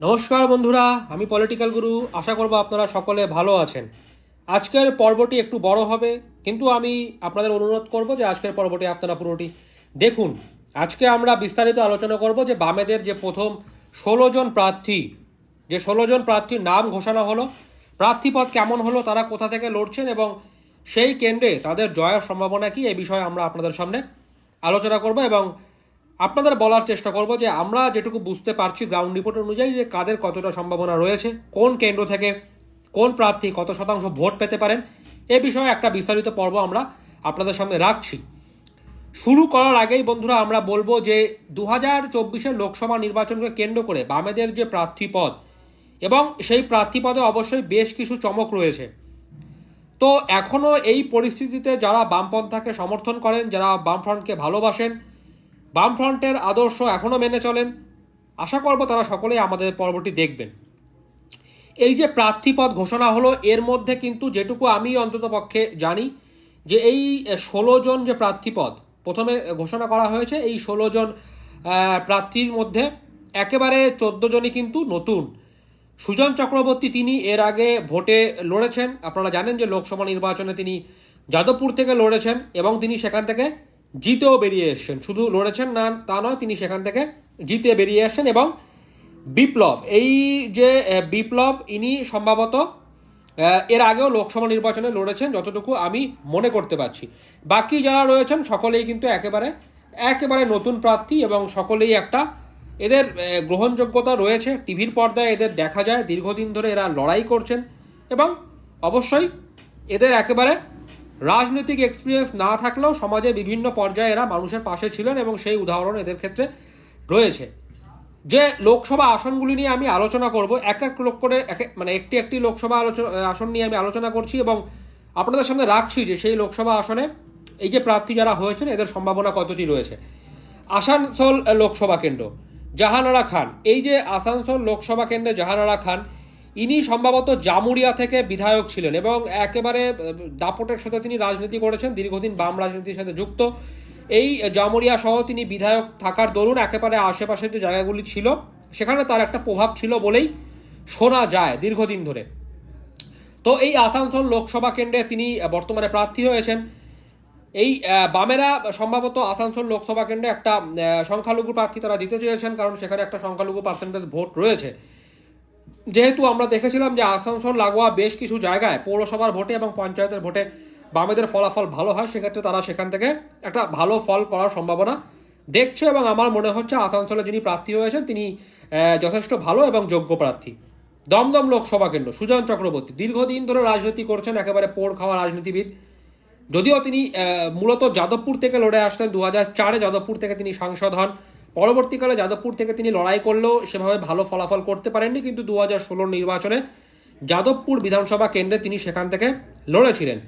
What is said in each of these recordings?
নমস্কার বন্ধুরা, আমি পলিটিক্যাল গুরু আশা করব আপনারা সকলে ভালো আছেন। আজকের পর্বটি একটু বড় হবে, কিন্তু আমি আপনাদের অনুরোধ করব যে আজকের পর্বটি আপনারা পুরোটি দেখুন। আজকে আমরা বিস্তারিত আলোচনা করব যে বামেদের যে প্রথম ষোলো জন প্রার্থী, যে ষোলো জন প্রার্থীর নাম ঘোষণা হলো, প্রার্থীপদ কেমন হলো, তারা কোথা থেকে লড়ছেন এবং সেই কেন্দ্রে তাদের জয়ের সম্ভাবনা কি এই বিষয়ে আমরা আপনাদের সামনে আলোচনা করব এবং আপনাদের বলার চেষ্টা করব যে আমরা যেটুকু বুঝতে পারছি গ্রাউন্ড রিপোর্ট অনুযায়ী যে কাদের কতটা সম্ভাবনা রয়েছে, কোন কেন্দ্র থেকে কোন প্রার্থী কত শতাংশ ভোট পেতে পারেন, এ বিষয়ে একটা বিস্তারিত পর্ব আমরা আপনাদের সামনে রাখছি। শুরু করার আগেই বন্ধুরা আমরা বলব যে দু হাজার চব্বিশের লোকসভা নির্বাচনকে কেন্দ্র করে বামেদের যে প্রার্থী পদ, এবং সেই প্রার্থী পদে অবশ্যই বেশ কিছু চমক রয়েছে। তো এখনও এই পরিস্থিতিতে যারা বামপন্থাকে সমর্থন করেন, যারা বামফ্রন্টকে ভালোবাসেন বামফ্রন্টের আদর্শ এখনও মেনে চলেন। আশা করব তারা সকলেই আমাদের পর্বটি দেখবেন। এই যে প্রার্থীপদ ঘোষণা হলো, এর মধ্যে কিন্তু যেটুকু আমি অন্তত পক্ষে জানি, যে এই ষোলো জন যে প্রার্থীপদ, প্রথমে ঘোষণা করা হয়েছে, এই ষোলো জন প্রার্থীর মধ্যে একেবারে চোদ্দ জনই কিন্তু নতুন। সুজন চক্রবর্তী তিনি এর আগে ভোটে লড়েছেন। আপনারা জানেন যে লোকসভা নির্বাচনে তিনি যাদবপুর থেকে লড়েছেন এবং তিনি সেখান থেকে জিতেও বেরিয়ে এসেছেন। শুধু লড়েছেন না, তা নয়, তিনি সেখান থেকে জিতে বেরিয়ে এসেছেন এবং বিপ্লব, এই যে বিপ্লব, ইনি সম্ভবত এর আগেও লোকসভা নির্বাচনে লড়েছেন, যতটুকু আমি মনে করতে পারছি। বাকি যারা রয়েছেন, সকলেই কিন্তু একেবারে একেবারে নতুন প্রার্থী এবং সকলেই একটা এদের গ্রহণযোগ্যতা রয়েছে। টিভির পর্দায় এদের দেখা যায়, দীর্ঘদিন ধরে এরা লড়াই করছেন এবং অবশ্যই এদের একেবারে রাজনৈতিক এক্সপিরিয়েন্স না থাকলেও সমাজে বিভিন্ন পর্যায়ে এরা মানুষের পাশে ছিলেন এবং সেই উদাহরণ এদের ক্ষেত্রে রয়েছে। যে লোকসভা আসনগুলি নিয়ে আমি আলোচনা করব, এক এক লোক করে মানে একটি একটি লোকসভা আলোচনা আসন নিয়ে আমি আলোচনা করছি এবং আপনাদের সামনে রাখছি যে সেই লোকসভা আসনে এই যে প্রার্থী যারা হয়েছেন, এদের সম্ভাবনা কতটি রয়েছে? আসানসোল লোকসভা কেন্দ্র, জাহানারা খান। এই যে আসানসোল লোকসভা কেন্দ্রে জাহানারা খান ইনি সম্ভবত জামুরিয়া থেকে বিধায়ক ছিলেন এবং একেবারে দাপটের সাথে তিনি রাজনীতি করেছেন, দীর্ঘদিন বাম রাজনীতির সাথে যুক্ত। এই জামুরিয়া সহ তিনি বিধায়ক থাকার দরুন একেবারে আশেপাশের যে জায়গাগুলি ছিল, সেখানে তার একটা প্রভাব ছিল বলেই শোনা যায় দীর্ঘদিন ধরে। তো এই আসানসোল লোকসভা কেন্দ্রে তিনি বর্তমানে প্রার্থী হয়েছেন। এই বামেরা সম্ভবত আসানসোল লোকসভা কেন্দ্রে একটা সংখ্যালঘু প্রার্থী তারা দিতে চেয়েছেন, কারণ সেখানে একটা সংখ্যালঘু পার্সেন্টেজ ভোট রয়েছে। যেহেতু আমরা দেখেছিলাম যে আসানসোল, লাগোয়া বেশ কিছু জায়গায় পৌরসভার ভোটে এবং পঞ্চায়েতের ভোটে বামেদের ফলাফল ভালো হয়, সেক্ষেত্রে তারা সেখান থেকে একটা ভালো ফল করার সম্ভাবনা দেখছে এবং আমার মনে হচ্ছে আসানসোলে যিনি প্রার্থী হয়েছেন, তিনি যথেষ্ট ভালো এবং যোগ্য প্রার্থী। দমদম লোকসভা কেন্দ্র, সুজন চক্রবর্তী, দীর্ঘদিন ধরে রাজনীতি করছেন, একেবারে পোড় খাওয়া রাজনীতিবিদ। যদিও তিনি মূলত যাদবপুর থেকে লড়ে আসতেন দু হাজার চারে যাদবপুর থেকে তিনি সাংসদ হন। পরবর্তীকালে যাদবপুর থেকে তিনি লড়াই করলেও সেভাবে ভালো ফলাফল করতে পারেননি, কিন্তু দু হাজার নির্বাচনে যাদবপুর বিধানসভা কেন্দ্রে তিনি সেখান থেকে লড়েছিলেন।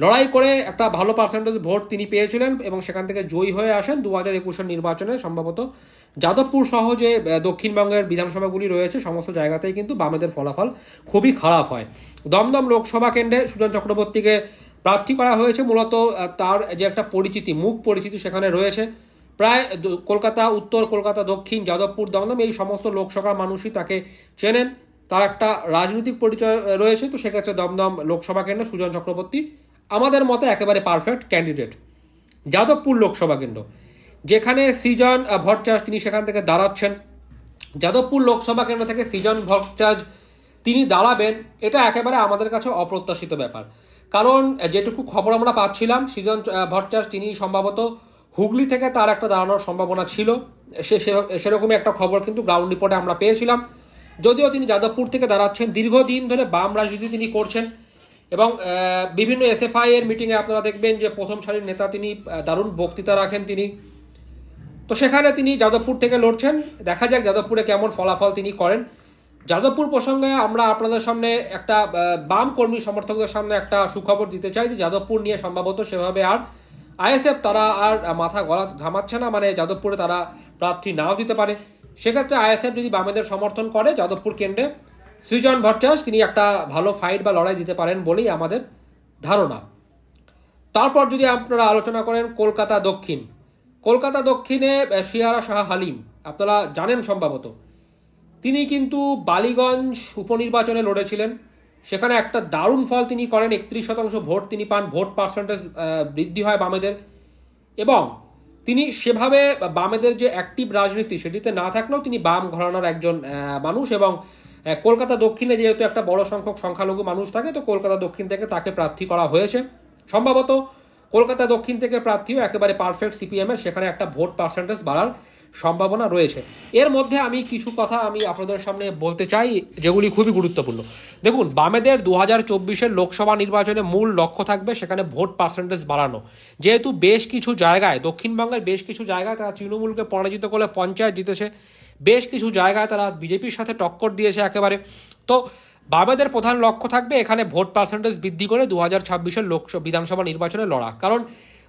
লড়াই করে একটা ভালো পার্সেন্টেজ ভোট তিনি পেয়েছিলেন এবং সেখান থেকে জয়ী হয়ে আসেন দু হাজার একুশের নির্বাচনে। সম্ভবত যাদবপুর সহ যে দক্ষিণবঙ্গের বিধানসভাগুলি রয়েছে, সমস্ত জায়গাতেই কিন্তু বামেদের ফলাফল খুবই খারাপ হয়। দমদম লোকসভা কেন্দ্রে সুজন চক্রবর্তীকে প্রার্থী করা হয়েছে। মূলত তার যে একটা পরিচিতি, মুখ পরিচিতি সেখানে রয়েছে। প্রায় কলকাতা উত্তর কলকাতা দক্ষিণ যাদবপুর দমদম এই সমস্ত লোকসভার মানুষই তাকে চেনেন। তার একটা রাজনৈতিক পরিচয় রয়েছে। তো সেক্ষেত্রে দমদম লোকসভা কেন্দ্র সুজন চক্রবর্তী আমাদের মতে একেবারে পারফেক্ট ক্যান্ডিডেট যাদবপুর লোকসভা কেন্দ্র যেখানে সৃজন আহ, ভট্টাচার্য তিনি সেখান থেকে দাঁড়াচ্ছেন। যাদবপুর লোকসভা কেন্দ্র থেকে সৃজন ভট্টাচার্য তিনি দাঁড়াবেন এটা একেবারে আমাদের কাছে অপ্রত্যাশিত ব্যাপার। কারণ যেটুকু খবর আমরা পাচ্ছিলাম সৃজন আহ, ভট্টাচার্য তিনি সম্ভবত হুগলি থেকে তার একটা দাঁড়ানোর সম্ভাবনা ছিল। সে সেরকমই একটা খবর কিন্তু গ্রাউন্ড রিপোর্টে আমরা পেয়েছিলাম। যদিও তিনি যাদবপুর থেকে দাঁড়াচ্ছেন, দীর্ঘদিন ধরে বাম রাজনীতি তিনি করছেন এবং বিভিন্ন এসএফআই এর মিটিংয়ে আপনারা দেখবেন যে প্রথম সারির নেতা তিনি দারুণ বক্তৃতা রাখেন তিনি। তো সেখানে তিনি যাদবপুর থেকে লড়ছেন। দেখা যাক যাদবপুরে কেমন ফলাফল তিনি করেন। যাদবপুর প্রসঙ্গে আমরা আপনাদের সামনে একটা বাম কর্মী সমর্থকদের সামনে একটা সুখবর দিতে চাই যে যাদবপুর নিয়ে সম্ভবত সেভাবে আর আইএসএফ তারা আর মাথা গলা ঘামাচ্ছে না মানে যাদবপুরে তারা প্রার্থী নাও দিতে পারে। সেক্ষেত্রে আইএসএফ যদি বামেদের সমর্থন করে, যাদবপুর কেন্দ্রে সৃজন ভট্টাচার্য, তিনি একটা ভালো ফাইট বা লড়াই দিতে পারেন বলেই আমাদের ধারণা। তারপর যদি আপনারা আলোচনা করেন কলকাতা দক্ষিণ। কলকাতা দক্ষিণে শিয়ারা শাহ হালিম, আপনারা জানেন সম্ভবত। তিনি কিন্তু বালিগঞ্জ উপনির্বাচনে লড়েছিলেন। সেখানে একটা দারুণ ফল তিনি করেন, একত্রিশ শতাংশ ভোট তিনি পান, ভোট পার্সেন্টেজ বৃদ্ধি হয় বামেদের। এবং তিনি সেভাবে বামেদের যে অ্যাক্টিভ রাজনীতি সেটিতে না থাকলেও তিনি বাম ঘরানার একজন মানুষ এবং কলকাতা দক্ষিণে যেহেতু একটা বড় সংখ্যক সংখ্যালঘু মানুষ থাকে, তো কলকাতা দক্ষিণ থেকে তাকে প্রার্থী করা হয়েছে। সম্ভবত কলকাতা দক্ষিণ থেকে প্রার্থীও একেবারে পারফেক্ট সিপিএমের সেখানে একটা ভোট পার্সেন্টেজ বাড়ার সম্ভাবনা রয়েছে। এর মধ্যে আমি কিছু কথা আমি আপনাদের সামনে বলতে চাই, যেগুলি খুবই গুরুত্বপূর্ণ। দেখুন, বামেদের দু হাজার চব্বিশের লোকসভা নির্বাচনে মূল লক্ষ্য থাকবে সেখানে ভোট পার্সেন্টেজ বাড়ানো। যেহেতু বেশ কিছু জায়গায়, দক্ষিণবঙ্গের বেশ কিছু জায়গায় তারা তৃণমূলকে পরাজিত করে পঞ্চায়েত জিতেছে, বেশ কিছু জায়গায় তারা বিজেপির সাথে টক্কর দিয়েছে একেবারে। তো বামেদের প্রধান লক্ষ্য থাকবে এখানে ভোট পার্সেন্টেজ বৃদ্ধি করে দু হাজার ছাব্বিশের লোকসভা বিধানসভা নির্বাচনে লড়া। কারণ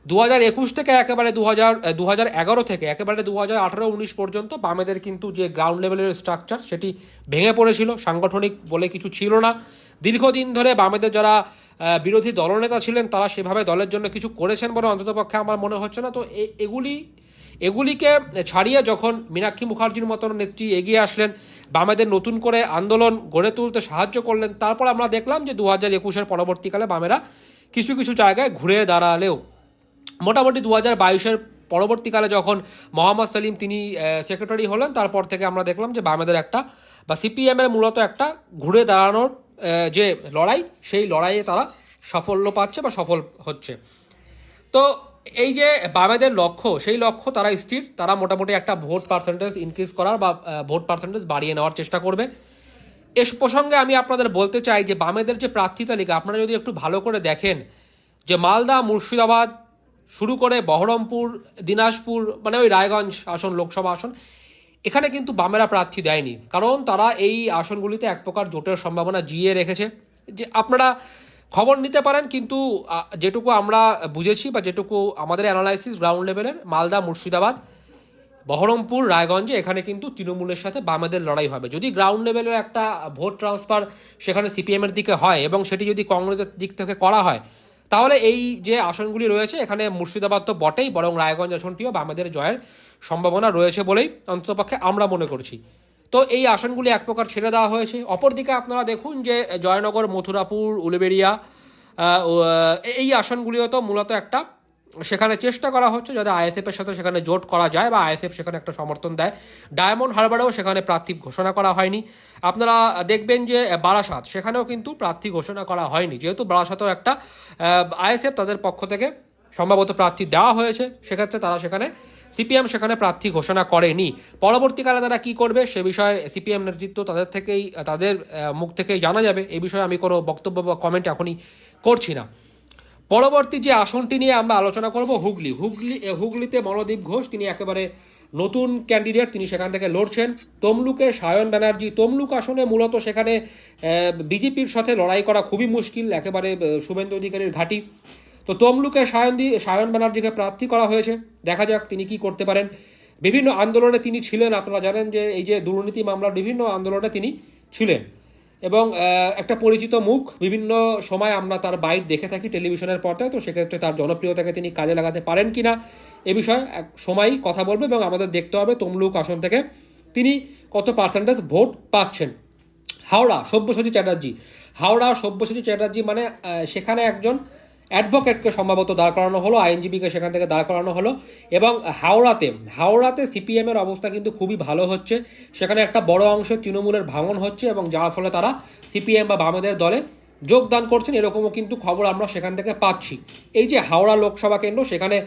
দু হাজার একুশ থেকে একেবারে দু হাজার দু হাজার এগারো থেকে একেবারে দু হাজার আঠারো, উনিশ পর্যন্ত বামেদের কিন্তু যে গ্রাউন্ড লেভেলের স্ট্রাকচার সেটি ভেঙে পড়েছিল। সাংগঠনিক বলে কিছু ছিল না। দীর্ঘদিন ধরে বামেদের যারা বিরোধী দলনেতা ছিলেন, তারা সেভাবে দলের জন্য কিছু করেছেন বলে অন্ততপক্ষে আমার মনে হচ্ছে না। তো এগুলি, এগুলিকে ছাড়িয়ে যখন মীনাক্ষী মুখার্জির মতন নেত্রী এগিয়ে আসলেন, বামেদের নতুন করে আন্দোলন গড়ে তুলতে সাহায্য করলেন, তারপর আমরা দেখলাম যে দু হাজার একুশের পরবর্তীকালে বামেরা কিছু কিছু জায়গায় ঘুরে দাঁড়ালেও মোটামুটি দু হাজার বাইশের পরবর্তীকালে যখন মোহাম্মদ সেলিম তিনি সেক্রেটারি হলেন, তারপর থেকে আমরা দেখলাম যে বামেদের একটা বা সিপিএমের মূলত একটা ঘুরে দাঁড়ানোর যে লড়াই, সেই লড়াইয়ে তারা সাফল্য পাচ্ছে বা সফল হচ্ছে। তো এই যে বামেদের লক্ষ্য, সেই লক্ষ্য তারা স্থির, তারা মোটামুটি একটা ভোট পার্সেন্টেজ ইনক্রিজ করার বা ভোট পার্সেন্টেজ বাড়িয়ে নেওয়ার চেষ্টা করবে। এস প্রসঙ্গে আমি আপনাদের বলতে চাই যে বামেদের যে প্রার্থী তালিকা, আপনারা যদি একটু ভালো করে দেখেন যে মালদা মুর্শিদাবাদ শুরু করে বহরমপুর, দিনাজপুর মানে ওই রায়গঞ্জ আসন, লোকসভা আসন, এখানে কিন্তু বামেরা প্রার্থী দেয়নি। কারণ তারা এই আসনগুলিতে এক প্রকার জোটের সম্ভাবনা জিয়ে রেখেছে। যে আপনারা খবর নিতে পারেন, কিন্তু যেটুকু আমরা বুঝেছি বা যেটুকু আমাদের অ্যানালাইসিস গ্রাউন্ড লেভেলের মালদা, মুর্শিদাবাদ, বহরমপুর, রায়গঞ্জে এখানে কিন্তু তৃণমূলের সাথে বামেদের লড়াই হবে। যদি গ্রাউন্ড লেভেলের একটা ভোট ট্রান্সফার সেখানে সিপিএমের দিকে হয় এবং সেটি যদি কংগ্রেসের দিক থেকে করা হয় তাহলে এই যে আসনগুলি রয়েছে, এখানে মুর্শিদাবাদ তো বটেই, বরং রায়গঞ্জ আসনটিও বামেদের জয়ের সম্ভাবনা রয়েছে বলেই অন্ততপক্ষে আমরা মনে করছি। তো এই আসনগুলি এক প্রকার ছেড়ে দেওয়া হয়েছে। অপরদিকে আপনারা দেখুন যে জয়নগর, মথুরাপুর, উলুবেড়িয়া এই আসনগুলিও তো মূলত একটা সেখানে চেষ্টা করা হচ্ছে যাতে আইএসএফ এর সাথে সেখানে জোট করা যায় বা আইএসএফ সেখানে একটা সমর্থন দেয়। ডায়মন্ড হারবারেও সেখানে প্রার্থী ঘোষণা করা হয়নি। আপনারা দেখবেন যে বারাসাত, সেখানেও কিন্তু প্রার্থী ঘোষণা করা হয়নি। যেহেতু বারাসাতেও একটা আইএসএফ তাদের পক্ষ থেকে সম্ভবত প্রার্থী দেওয়া হয়েছে। সেক্ষেত্রে তারা সেখানে, সিপিএম সেখানে প্রার্থী ঘোষণা করেনি। পরবর্তীকালে তারা কি করবে সে বিষয়ে সিপিএম নেতৃত্ব তাদের থেকেই, তাদের মুখ থেকেই জানা যাবে। এই বিষয়ে আমি কোনো বক্তব্য বা কমেন্ট এখনই করছি না। পরবর্তী যে আসনটি নিয়ে আমরা আলোচনা করব, হুগলি। হুগলি হুগলিতে মনোদীপ ঘোষ, তিনি একেবারে নতুন ক্যান্ডিডেট তিনি সেখান থেকে লড়ছেন। তমলুকে সায়ন ব্যানার্জি, তমলুক আসনে মূলত সেখানে বিজেপির সাথে লড়াই করা খুবই মুশকিল, একেবারে শুভেন্দু অধিকারীর ঘাঁটি। তো তমলুকে সায়নদি সায়ন ব্যানার্জিকে প্রার্থী করা হয়েছে। দেখা যাক তিনি কি করতে পারেন। বিভিন্ন আন্দোলনে তিনি ছিলেন, আপনারা জানেন যে এই যে দুর্নীতি মামলার বিভিন্ন আন্দোলনে তিনি ছিলেন। এবং একটা পরিচিত মুখ। বিভিন্ন সময় আমরা তার বাইট দেখে থাকি টেলিভিশনের পর্দায়, তো সেক্ষেত্রে তার জনপ্রিয়তাকে তিনি কাজে লাগাতে পারেন কি না এ বিষয়ে এক সময় কথা বলবে এবং আমাদের দেখতে হবে তমলুক আসন থেকে তিনি কত পার্সেন্টেজ ভোট পাচ্ছেন। হাওড়া সব্যসাচী চ্যাটার্জি। হাওড়া সব্যসাচী চ্যাটার্জি মানে সেখানে একজন অ্যাডভোকেটকে সম্ভবত দাঁড় করানো হলো, আইনজীবীকে সেখান থেকে দাঁড় করানো হলো এবং হাওড়াতে হাওড়াতে সিপিএম এর অবস্থা কিন্তু খুবই ভালো হচ্ছে। সেখানে একটা বড় অংশের তৃণমূলের ভাঙন হচ্ছে এবং যার ফলে তারা সিপিএম বা বামেদের দলে যোগদান করছেন, এরকমও কিন্তু খবর আমরা সেখান থেকে পাচ্ছি। এই যে হাওড়া লোকসভা কেন্দ্র, সেখানে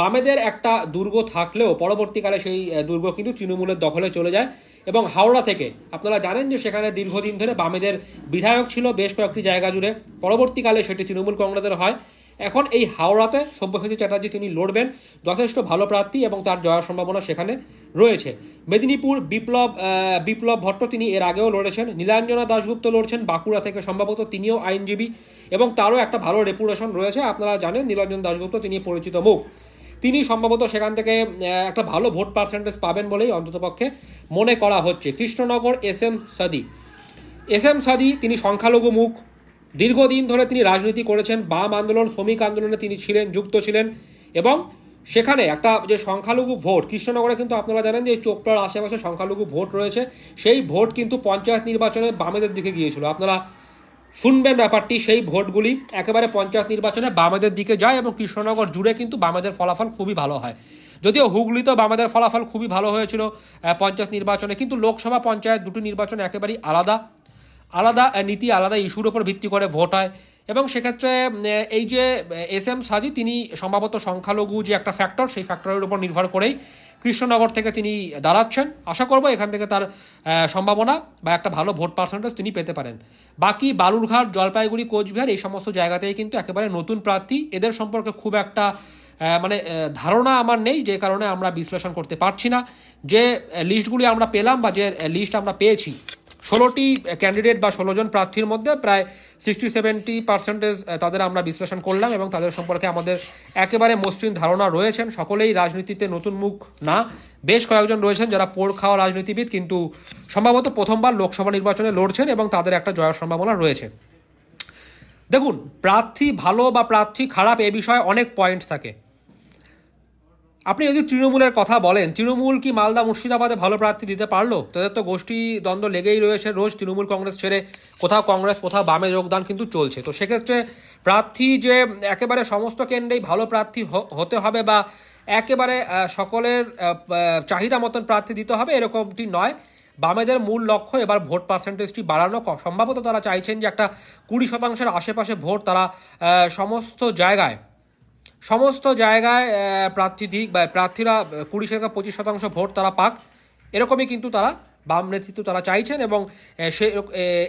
বামেদের একটা দুর্গ থাকলেও পরবর্তীকালে সেই দুর্গ কিন্তু তৃণমূলের দখলে চলে যায়। এবং হাওড়া থেকে, আপনারা জানেন যে সেখানে দীর্ঘদিন ধরে বামেদের বিধায়ক ছিল বেশ কয়েকটি জায়গা জুড়ে, পরবর্তীকালে সেটি তৃণমূল কংগ্রেসের হয়। এখন এই হাওড়াতে সব্যসাচী চ্যাটার্জি তিনি লড়বেন, যথেষ্ট ভালো প্রার্থী এবং তার জয়ের সম্ভাবনা সেখানে রয়েছে। মেদিনীপুর বিপ্লব বিপ্লব ভট্ট তিনি এর আগেও লড়েছেন, নীলাঞ্জনা দাশগুপ্ত লড়ছেন, বাঁকুড়া থেকে সম্ভবত তিনিও আইনজীবী এবং তারও একটা ভালো রেপুটেশন রয়েছে, আপনারা জানেন নীলাঞ্জন দাশগুপ্ত তিনি পরিচিত মুখ। তিনি সম্ভবত সেখান থেকে একটা ভালো ভোট পার্সেন্টেজ পাবেন বলেই অন্ততপক্ষে মনে করা হচ্ছে। Krishnanagar S M Sadi. S M Sadi, তিনি সংখ্যালঘু মুখ। দীর্ঘদিন ধরে তিনি রাজনীতি করেছেন, বাম আন্দোলন, শ্রমিক আন্দোলনে তিনি ছিলেন, যুক্ত ছিলেন এবং সেখানে একটা যে সংখ্যালঘু ভোট, কৃষ্ণনগরে কিন্তু আপনারা জানেন যে চোপড়ার আশেপাশে সংখ্যালঘু ভোট রয়েছে, সেই ভোট কিন্তু পঞ্চায়েত নির্বাচনে বামেদের দিকে গিয়েছিল। আপনারা শুনবেন ব্যাপারটি, সেই ভোটগুলি একেবারে পঞ্চায়েত নির্বাচনে বামেদের দিকে যায় এবং কৃষ্ণনগর জুড়ে কিন্তু বামেদের ফলাফল খুবই ভালো হয়। যদিও হুগলিতেও বামেদের ফলাফল খুবই ভালো হয়েছিল পঞ্চায়েত নির্বাচনে, কিন্তু লোকসভা পঞ্চায়েত দুটি নির্বাচন একেবারেই আলাদা। আলাদা নীতি, আলাদা ইস্যুর উপর ভিত্তি করে ভোট হয়। এবং সেক্ষেত্রে এই যে, এস এম সাজি, তিনি সম্ভবত সংখ্যালঘু যে একটা ফ্যাক্টর সেই ফ্যাক্টরের উপর নির্ভর করেই কৃষ্ণনগর থেকে তিনি দাঁড়াচ্ছেন। আশা করব এখান থেকে তার সম্ভাবনা বা একটা ভালো ভোট পার্সেন্টেজ তিনি পেতে পারেন। বাকি বালুরঘাট, জলপাইগুড়ি, কোচবিহার, এই সমস্ত জায়গাতেই কিন্তু একেবারে নতুন প্রার্থী। এদের সম্পর্কে খুব একটা মানে ধারণা আমার নেই, যে কারণে আমরা বিশ্লেষণ করতে পারছি না। যে লিস্টগুলি আমরা পেলাম বা যে লিস্ট আমরা পেয়েছি ষোলোটি ক্যান্ডিডেট বা ষোলো জন প্রার্থীর মধ্যে প্রায় সিক্সটি সেভেন্টি পার্সেন্টেজ তাদের আমরা বিশ্লেষণ করলাম এবং তাদের সম্পর্কে আমাদের একেবারে মসৃণ ধারণা রয়েছেন। সকলেই রাজনীতিতে নতুন মুখ না। বেশ কয়েকজন রয়েছেন যারা পোড় খাওয়া রাজনীতিবিদ, কিন্তু সম্ভবত প্রথমবার লোকসভা নির্বাচনে লড়ছেন এবং তাদের একটা জয়ের সম্ভাবনা রয়েছে। দেখুন, প্রার্থী ভালো বা প্রার্থী খারাপ এ বিষয়ে অনেক পয়েন্টস থাকে। আপনি যদি তৃণমূলের কথা বলেন, তৃণমূল কি মালদা মুর্শিদাবাদে ভালো প্রার্থী দিতে পারল? তাদের তো গোষ্ঠী দ্বন্দ্ব লেগেই রয়েছে, রোজ তৃণমূল কংগ্রেস ছেড়ে কোথাও কংগ্রেস, কোথাও বামে যোগদান কিন্তু চলছে। তো সেক্ষেত্রে প্রার্থী যে একেবারে সমস্ত কেন্দ্রেই ভালো প্রার্থী হতে হবে বা একেবারে সকলের চাহিদা মতন প্রার্থী দিতে হবে এরকমটি নয়। বামেদের মূল লক্ষ্য এবার ভোট পার্সেন্টেজটি বাড়ানো। সম্ভবত তারা চাইছেন যে একটা কুড়ি শতাংশের আশেপাশে ভোট তারা সমস্ত জায়গায় সমস্ত জায়গায় আহ, প্রার্থী দিক বা প্রার্থীরা কুড়ি থেকে পঁচিশ শতাংশ ভোট তারা পাক। এরকমই কিন্তু তারা বাম নেতৃত্ব তারা চাইছেন এবং সে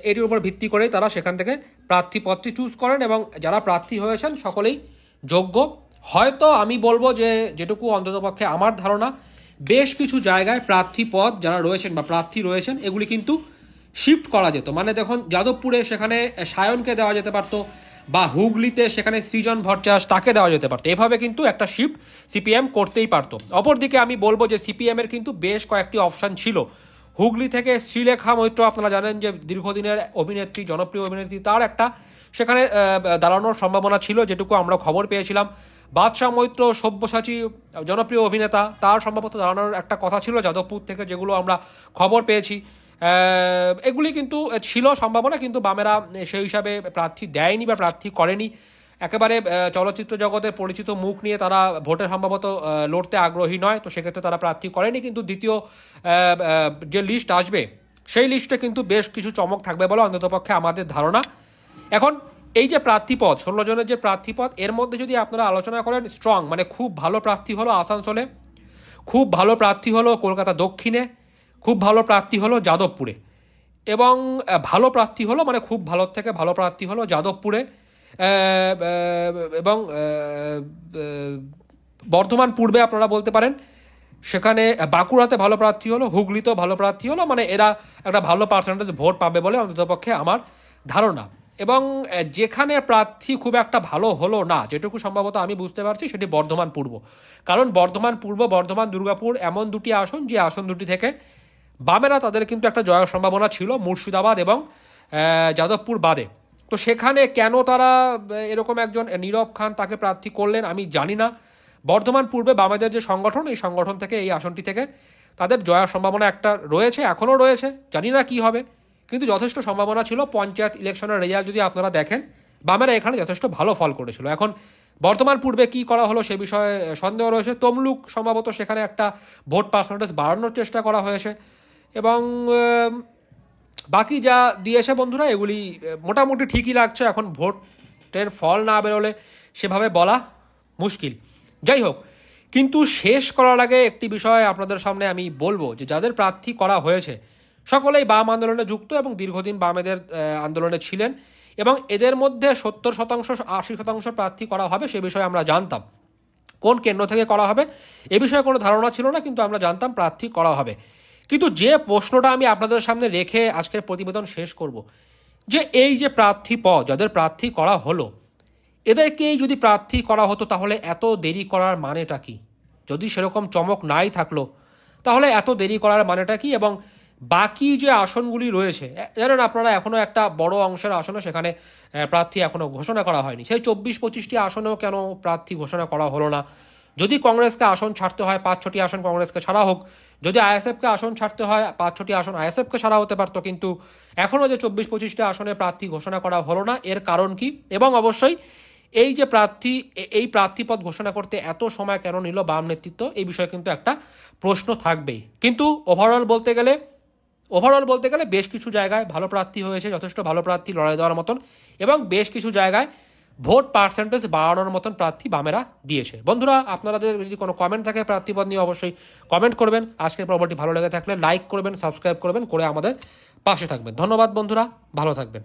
এটির উপর ভিত্তি করেই তারা সেখান থেকে প্রার্থী চুজ করেন এবং যারা প্রার্থী হয়েছেন সকলেই যোগ্য। হয়তো আমি বলব যে যেটুকু অন্ততপক্ষে আমার ধারণা বেশ কিছু জায়গায় প্রার্থী পদ যারা রয়েছেন বা প্রার্থী রয়েছেন এগুলি কিন্তু শিফট করা যেত। মানে দেখুন যাদবপুরে সেখানে সায়নকে দেওয়া যেতে পারতো বা হুগলিতে সেখানে সৃজন ভট্টাচার্য তাকে দেওয়া যেতে পারতো। এভাবে কিন্তু একটা শিফট সিপিএম করতেই পারতো। অপরদিকে আমি বলব যে সিপিএমের কিন্তু বেশ কয়েকটি অপশান ছিল। হুগলি থেকে শ্রীলেখা মৈত্র, আপনারা জানেন যে দীর্ঘদিনের অভিনেত্রী, জনপ্রিয় অভিনেত্রী তার একটা সেখানে দাঁড়ানোর সম্ভাবনা ছিল, যেটুকু আমরা খবর পেয়েছিলাম। বাদশাহ মৈত্র, সব্যসাচী, জনপ্রিয় অভিনেতা, তার সম্ভবত দাঁড়ানোর একটা কথা ছিল, যাদবপুর থেকে যেগুলো আমরা খবর পেয়েছি। এগুলি কিন্তু ছিল সম্ভাবনা, কিন্তু বামেরা সেই হিসাবে প্রার্থী দেয়নি বা প্রার্থী করেনি। একেবারে চলচ্চিত্র জগতের পরিচিত মুখ নিয়ে তারা ভোটে সম্ভবত লড়তে আগ্রহী নয়, তো সেক্ষেত্রে তারা প্রার্থী করেনি। কিন্তু দ্বিতীয় যে লিস্ট আসবে, সেই লিস্টে কিন্তু বেশ কিছু চমক থাকবে বলে অন্ততপক্ষে আমাদের ধারণা। এখন, এই যে প্রার্থীপদ, ষোলো জনের যে প্রার্থীপদ, এর মধ্যে যদি আপনারা আলোচনা করেন স্ট্রং মানে খুব ভালো প্রার্থী হলো আসানসোলে, খুব ভালো প্রার্থী হলো কলকাতা দক্ষিণে খুব ভালো প্রার্থী হলো যাদবপুরে। এবং ভালো প্রার্থী হলো মানে খুব ভালো থেকে ভালো প্রার্থী হলো যাদবপুরে। এবং বর্ধমান পূর্বে আপনারা বলতে পারেন, সেখানে বাঁকুড়াতে ভালো প্রার্থী হলো, হুগলিতেও ভালো প্রার্থী হলো মানে এরা একটা ভালো পার্সেন্টেজ ভোট পাবে বলে অন্ততপক্ষে আমার ধারণা। এবং যেখানে প্রার্থী খুব একটা ভালো হলো না, যেটুকু সম্ভবত আমি বুঝতে পারছি, সেটি বর্ধমান পূর্ব। কারণ বর্ধমান পূর্ব, বর্ধমান দুর্গাপুর এমন দুটি আসন, যে আসন দুটি থেকে বামেরা তাদের কিন্তু একটা জয়ের সম্ভাবনা ছিল, মুর্শিদাবাদ এবং যাদবপুর বাদে। তো সেখানে কেন তারা এরকম একজন নীরব খান তাকে প্রার্থী করলেন আমি জানি না। বর্ধমান পূর্বে বামেদের যে সংগঠন, এই সংগঠন থেকে, এই আসনটি থেকে তাদের জয়ার সম্ভাবনা একটা রয়েছে, এখনও রয়েছে, জানি না কি হবে। কিন্তু যথেষ্ট সম্ভাবনা ছিল, পঞ্চায়েত ইলেকশনের রেজাল্ট যদি আপনারা দেখেন, বামেরা এখানে যথেষ্ট ভালো ফল করেছিল। এখন বর্তমান পূর্বে কি করা হলো সে বিষয়ে সন্দেহ রয়েছে। তমলুক সম্ভবত সেখানে একটা ভোট পার্সেন্টেজ বাড়ানোর চেষ্টা করা হয়েছে। এবং বাকি যা দিয়েছে বন্ধুরা, এগুলি মোটামুটি ঠিকই লাগছে। এখন ভোটের ফল না বেরোলে সেভাবে বলা মুশকিল। যাই হোক, কিন্তু শেষ করার আগে একটি বিষয় আপনাদের সামনে আমি বলব যে, যাদের প্রার্থী করা হয়েছে, সকলেই বাম আন্দোলনে যুক্ত এবং দীর্ঘদিন বামেদের আন্দোলনে ছিলেন এবং এদের মধ্যে সত্তর শতাংশ, আশি শতাংশ প্রার্থী করা হবে, সে বিষয়ে আমরা জানতাম। কোন কেন্দ্র থেকে করা হবে, এ বিষয়ে কোনো ধারণা ছিল না, কিন্তু আমরা জানতাম প্রার্থী করা হবে। কিন্তু যে প্রশ্নটা আমি আপনাদের সামনে রেখে আজকের প্রতিবেদন শেষ করব, যে এই যে প্রার্থী পদ, যাদের প্রার্থী করা হলো, এদেরকেই যদি প্রার্থী করা হতো তাহলে এত দেরি করার মানেটা কি? যদি সেরকম চমক নাই থাকল, তাহলে এত দেরি করার মানেটা কি? এবং বাকি যে আসনগুলি রয়েছে জানেন আপনারা এখনও একটা বড় অংশের আসনে সেখানে প্রার্থী এখনও ঘোষণা করা হয়নি। সেই চব্বিশ পঁচিশটি আসনেও কেন প্রার্থী ঘোষণা করা হলো না? যদি কংগ্রেসকে আসন ছাড়তে হয়, পাঁচ ছটি আসন কংগ্রেসকে ছাড়া হোক, যদি আইএসএফকে আসন ছাড়তে হয়, পাঁচ ছটি আসন আইএসএফকে ছাড়া হতে পারতো, কিন্তু এখনও যে চব্বিশ পঁচিশটা আসনে প্রার্থী ঘোষণা করা হলো না, এর কারণ কি? এবং অবশ্যই এই যে প্রার্থী এই প্রার্থীপদ ঘোষণা করতে এত সময় কেন নিল বাম নেতৃত্ব? এই বিষয়ে কিন্তু একটা প্রশ্ন থাকবেই। কিন্তু ওভারঅল বলতে গেলে ওভারঅল বলতে গেলে বেশ কিছু জায়গায় ভালো প্রার্থী হয়েছে, যথেষ্ট ভালো প্রার্থী লড়াই দেওয়ার মতন, এবং বেশ কিছু জায়গায় ভোট পার্সেন্টেজ বাড়ানোর মতন প্রার্থী বামেরা দিয়েছে। বন্ধুরা আপনাদের যদি কোনো কমেন্ট থাকে প্রার্থীপদ নিয়ে অবশ্যই কমেন্ট করবেন। আজকের পর্বটি ভালো লেগে থাকলে লাইক করবেন সাবস্ক্রাইব করবেন, করে আমাদের পাশে থাকবেন। ধন্যবাদ বন্ধুরা, ভালো থাকবেন।